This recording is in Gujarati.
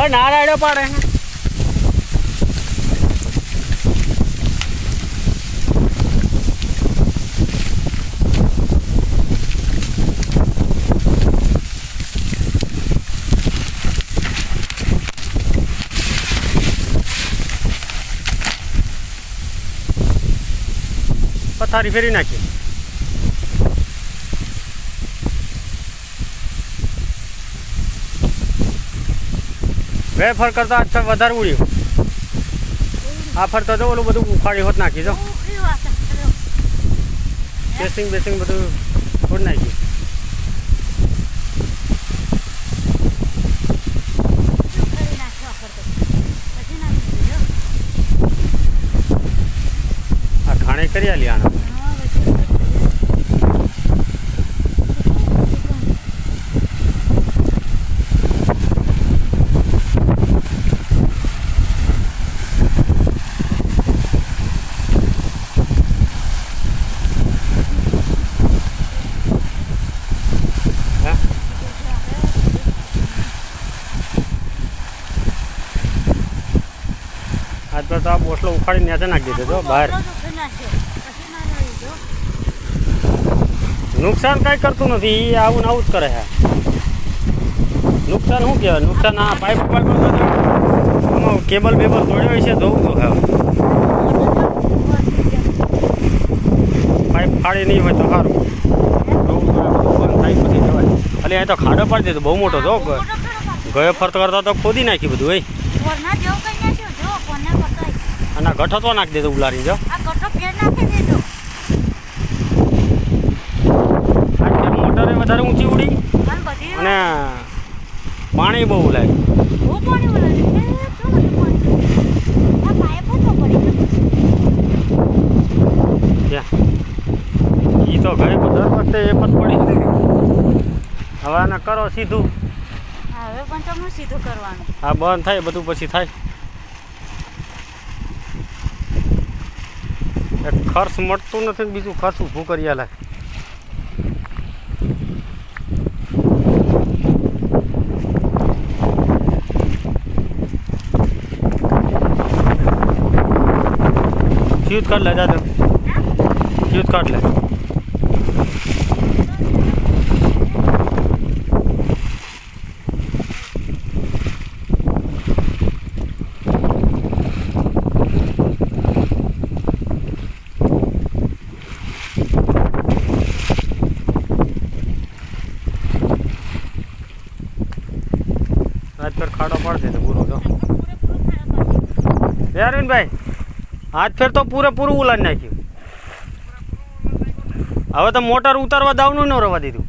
હવે ના રાડ્યો પાડે. પથારી ફેરી નાખી. વેફર કરતા આજ વધારે ઉડ્યું. આ ફરતો તો ઓલું બધું ઉખાડી હોત નાખી, જો. બેસિંગ બેસિંગ બધું છોડ નાખ્યું આ કરી આલી આને. આજ તો આ બોસલો ઉખાડી નેચે નાખી દીધો બહાર. નુકસાન કાંઈ કરતું નથી એ આવું આવું જ કરે છે. નુકસાન શું કહેવાય? નુકસાન આ પાઇપ પાઇપ આમાં કેબલ બેબલ તોડ્યો છે જોવું તો હવે પાઇપ ફાડી નહીં હોય તો સારું. બંધ થાય પછી જવાય અલે, અહીં તો ખાડો પાડી દીધો, બહુ મોટો, જો, ગયો ફરતો કરતા તો ખોદી નાખી બધું એ અને ગઠો તો નાખી દેજો ઉલારી જો. મોટરે વધારે ઊંચી ઉડી અને પાણી બહુ લાગે ત્યાં ઈ તો ઘરે દર વખતે એ પણ પડી હવે આને કરો સીધું. હવે પણ તમને સીધું કરવાનું. હા બંધ થાય બધું પછી થાય. ખર્ચ મળતું નથી ને બીજું ઊભું કરી આલે. ફ્યુઝ કાઢ લે દાદા ફ્યુઝ કાઢ લે. રાત ફેર ખાડો પાડી દે પૂરો તો અરવિંદભાઈ આજ ફેર તો પૂરેપૂરું ઉલાડી નાખ્યું. હવે તો મોટર ઉતારવા દાવનું ન રવા દીધું.